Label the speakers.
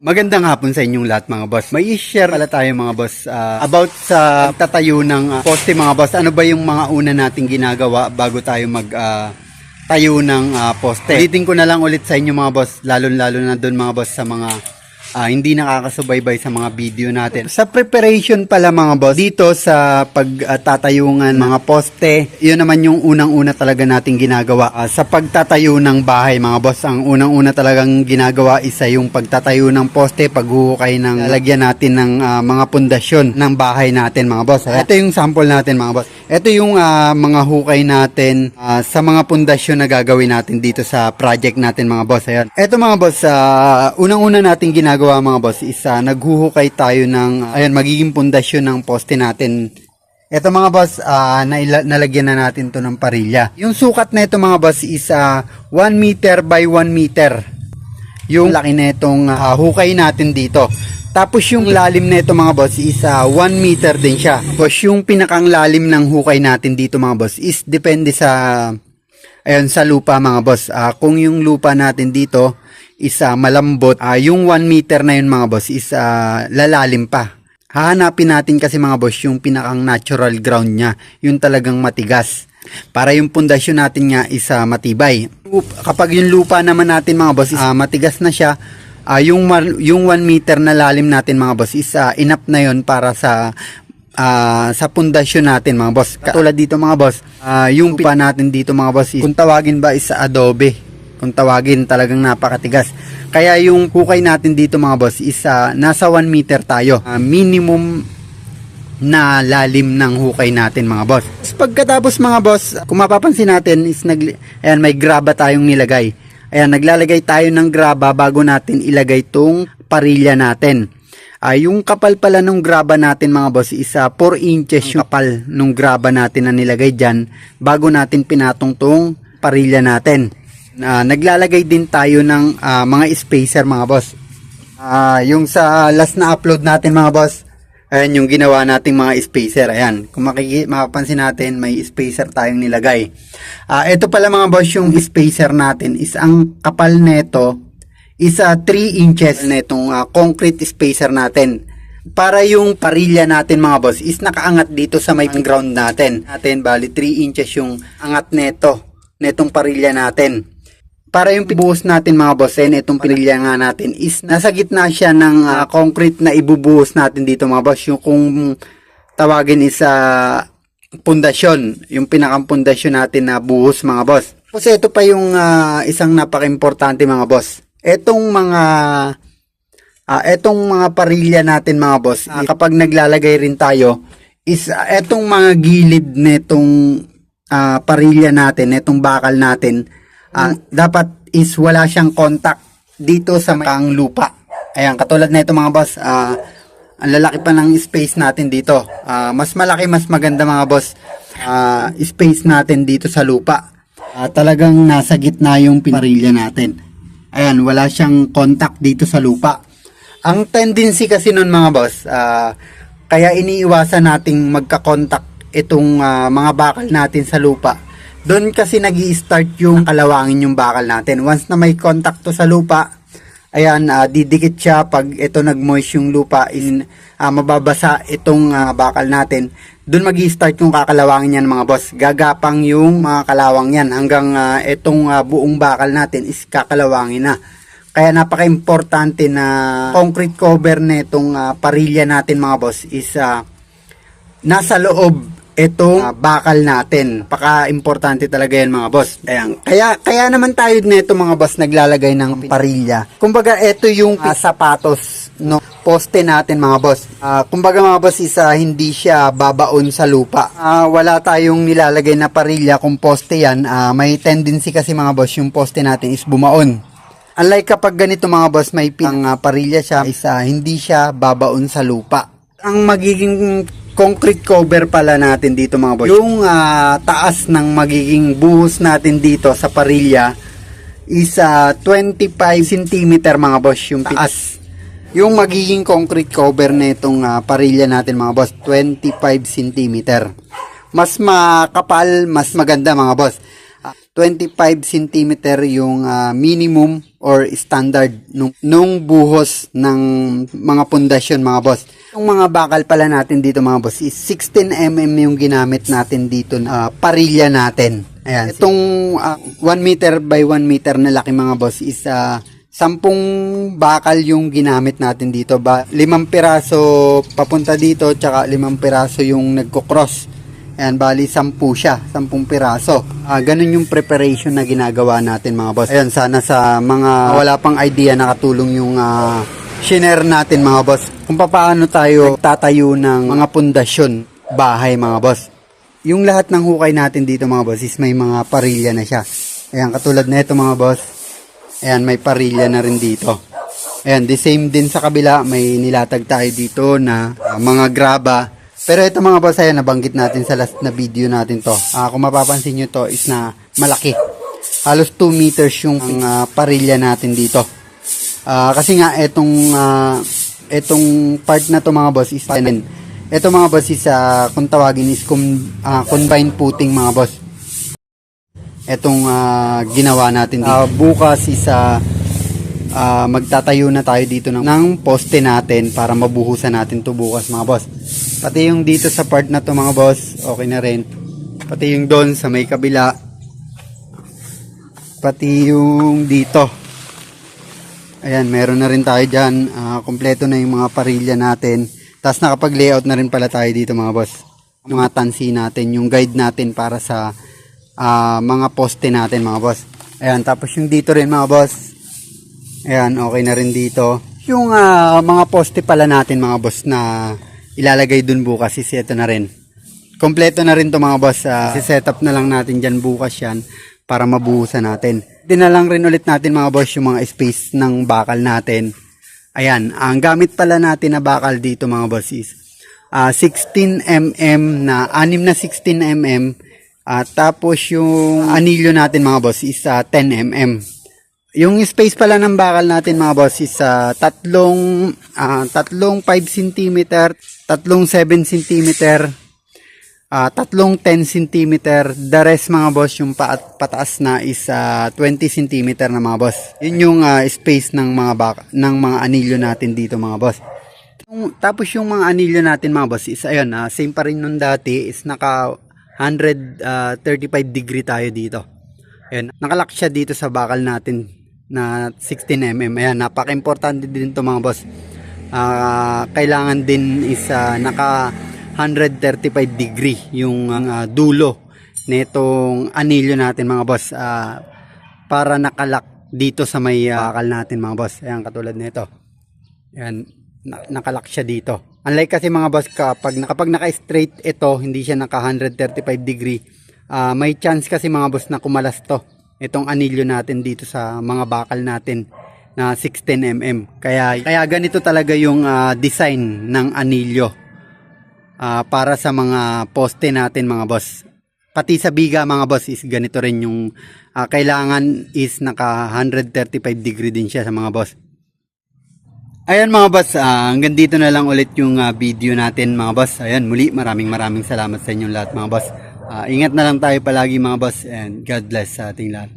Speaker 1: Magandang hapon sa inyong lahat mga boss. May i-share pala tayo mga boss ah, about sa tatayo ng ah, poste mga boss. Ano ba yung mga una nating ginagawa bago tayo mag ah, tayo ng ah, poste? Ulitin ko na lang ulit sa inyo mga boss, lalo-lalo na doon mga boss sa mga ah, hindi nakakasubaybay sa mga video natin. Sa preparation pala mga boss, dito sa pagtatayungan mga poste, yun naman yung unang-una talaga nating ginagawa. Ah, sa pagtatayo ng bahay mga boss, ang unang-una talagang ginagawa isa yung pagtatayo ng poste, paghuhukay ng lalagyan natin ng ah, mga pundasyon ng bahay natin mga boss. Ito yung sample natin mga boss. Ito yung ah, mga hukay natin ah, sa mga pundasyon na gagawin natin dito sa project natin mga boss. Ayan. Ito mga boss, ah, unang-una natin ginagawa mga boss is ah, naghuhukay tayo ng ayan magiging pundasyon ng poste natin. Ito mga boss, ah, naila- nalagyan na natin to ng parilya. Yung sukat na ito mga boss is ah, 1 meter by 1 meter yung laki na itong ah, hukay natin dito. Tapos yung lalim na ito mga boss is 1 meter din siya. Tapos yung pinakang lalim ng hukay natin dito mga boss is depende sa ayun sa lupa mga boss. Ah, kung yung lupa natin dito is ah, malambot, ah, yung 1 meter na yun mga boss is ah, lalalim pa. Hahanapin natin kasi mga boss yung pinakang natural ground niya, yung talagang matigas. Para yung pundasyon natin nga is ah, matibay. Kapag yung lupa naman natin mga boss is ah, matigas na siya, ah, yung yung 1 meter na lalim natin mga boss is ah, enough na yon para sa ah, sa pundasyon natin mga boss. Katulad dito mga boss, ah, yung lupa natin dito mga boss is, kung tawagin ba is adobe. Kung tawagin talagang napakatigas. Kaya yung hukay natin dito mga boss is ah, nasa 1 meter tayo. Ah, minimum na lalim ng hukay natin mga boss. Tapos Pagkatapos mga boss, kung mapapansin natin is nag ayan may graba tayong nilagay. Ayan naglalagay tayo ng graba bago natin ilagay tong parilya natin. Ah, yung kapal pala ng graba natin mga boss is ah, 4 inches yung kapal ng graba natin na nilagay dyan bago natin pinatong tong parilya natin. Ah, naglalagay din tayo ng ah, mga spacer mga boss. Ah, yung sa last na upload natin mga boss, ayan yung ginawa nating mga spacer. Ayan, kung makiki mapapansin natin, may spacer tayong nilagay. Ah, ito pala mga boss yung spacer natin is ang kapal nito is ah, 3 inches netong ah, concrete spacer natin. Para yung parilya natin mga boss is nakaangat dito sa may ground natin. Natin bali 3 inches yung angat neto, netong parilya natin para yung pibuhos natin mga boss, eh, itong pinilya nga natin is nasa gitna siya ng ah, concrete na ibubuhos natin dito mga boss. Yung kung tawagin is ah, pundasyon, yung pinakang pundasyon natin na buhos mga boss. Kasi ito pa yung ah, isang napaka-importante mga boss. Etong mga ah, etong mga parilya natin mga boss, ah, kapag naglalagay rin tayo is ah, etong mga gilid netong ah, parilya natin, etong bakal natin, ah, dapat is wala siyang contact dito sa makang lupa. Ayan, katulad na ito mga boss, ah, ang lalaki pa ng space natin dito. Ah, mas malaki, mas maganda mga boss, ah, space natin dito sa lupa. Ah, talagang nasa gitna yung parilya natin. Ayan, wala siyang contact dito sa lupa. Ang tendency kasi nun mga boss, ah, kaya iniiwasan nating magka-contact itong ah, mga bakal natin sa lupa. Doon kasi nag start yung kalawangin yung bakal natin. Once na may contact to sa lupa, ayan, ah, didikit siya pag ito nag-moist yung lupa, in, ah, mababasa itong ah, bakal natin. Doon mag start yung kakalawangin yan mga boss. Gagapang yung mga kalawang yan hanggang ah, itong ah, buong bakal natin is kakalawangin na. Kaya napaka-importante na concrete cover na itong ah, parilya natin mga boss is ah, nasa loob itong ah, bakal natin. Paka-importante talaga yan mga boss. Ayan. Kaya, kaya naman tayo nito mga boss naglalagay ng parilya. Kumbaga ito yung ah, sapatos no poste natin mga boss. Ah, kumbaga mga boss isa hindi siya babaon sa lupa. Ah, wala tayong nilalagay na parilya kung poste yan. Ah, may tendency kasi mga boss yung poste natin is bumaon. Unlike kapag ganito mga boss, may pang uh, parilya siya, isa hindi siya babaon sa lupa. Ang magiging concrete cover pala natin dito mga boss, yung ah, taas ng magiging buhos natin dito sa parilya is ah, 25 cm mga boss yung taas. Yung magiging concrete cover na itong ah, parilya natin mga boss, 25 cm. Mas makapal, mas maganda mga boss. Ah, 25 cm yung ah, minimum or standard nung, nung buhos ng mga pundasyon mga boss. Yung mga bakal pala natin dito mga boss is 16 mm yung ginamit natin dito na ah, parilya natin. Ayan. Itong 1 meter by 1 meter na laki mga boss is ah, sampung bakal yung ginamit natin dito. Ba, limang piraso papunta dito, tsaka limang piraso yung nagko-cross. Ayan, bali, sampu siya. Sampung piraso. Ah, ganun yung preparation na ginagawa natin mga boss. Ayan, sana sa mga wala pang idea nakatulong yung ah, shinare natin mga boss. Kung paano tayo tatayo ng mga pundasyon bahay mga boss. Yung lahat ng hukay natin dito mga boss is may mga parilya na siya. Ayan, katulad na ito mga boss. Ayan, may parilya na rin dito. Ayan, the same din sa kabila, may nilatag tayo dito na ah, mga graba. Pero ito mga boss, ayan, nabanggit natin sa last na video natin to. Ah, kung mapapansin nyo to is na malaki. Halos 2 meters yung ah, parilya natin dito. Ah, kasi nga, itong, ah, itong part na to mga boss is 10. Ito mga boss is, ah, kung tawagin is com, ah, combined putting mga boss etong ah, ginawa natin dito. Ah, bukas is ah, ah, magtatayo na tayo dito ng, ng poste natin para mabuhusan natin to bukas mga boss. Pati yung dito sa part na to mga boss, okay na rin. Pati yung doon sa may kabila. Pati yung dito. Ayan, meron na rin tayo dyan. Ah, kompleto na yung mga parilya natin. Tapos nakapag-layout na rin pala tayo dito mga boss. Mga tansi natin, yung guide natin para sa ah, mga poste natin mga boss. Ayan, tapos yung dito rin mga boss. Ayan, okay na rin dito. Yung ah, mga poste pala natin mga boss na ilalagay dun bukas is ito na rin. Kompleto na rin to mga boss. Uh, set up na lang natin dyan bukas yan para mabuhusan natin. Dinalang rin ulit natin mga boss yung mga space ng bakal natin. Ayan, ang gamit pala natin na bakal dito mga boss is ah, 16 mm na 6 na 16 mm at tapos yung anilyo natin mga boss is ah, 10 mm. Yung space pala ng bakal natin mga boss is ah, tatlong ah, tatlong 5 cm, tatlong 7 cm, ah, tatlong 10 cm. The rest mga boss yung pa pataas na is ah, 20 cm na mga boss. Yun yung ah, space ng mga bak ng mga anilyo natin dito mga boss. Tapos yung mga anilyo natin mga boss is ayun, ah, same pa rin nung dati is naka 135 degree tayo dito. Ayun, nakalock siya dito sa bakal natin na 16 mm. Ayan, napaka-importante din to mga boss. Ah, kailangan din is ah, naka 135 degree yung ah, dulo nitong anilyo natin mga boss Ah, para nakalock dito sa may ah, bakal natin mga boss. Ayan, katulad nito. Ayan, na- nakalock siya dito. Unlike kasi mga boss, kapag, kapag naka-straight ito, hindi siya naka 135 degree, ah, may chance kasi mga boss na kumalas to. Itong anilyo natin dito sa mga bakal natin na 16 mm. Kaya, kaya ganito talaga yung ah, design ng anilyo ah, para sa mga poste natin mga boss. Pati sa biga mga boss is ganito rin yung ah, kailangan is naka 135 degree din siya sa mga boss. Ayan mga boss, ah, hanggang dito na lang ulit yung ah, video natin mga boss. Ayan, muli maraming maraming salamat sa inyong lahat mga boss. Ah, ingat na lang tayo palagi mga boss and God bless sa ating lahat.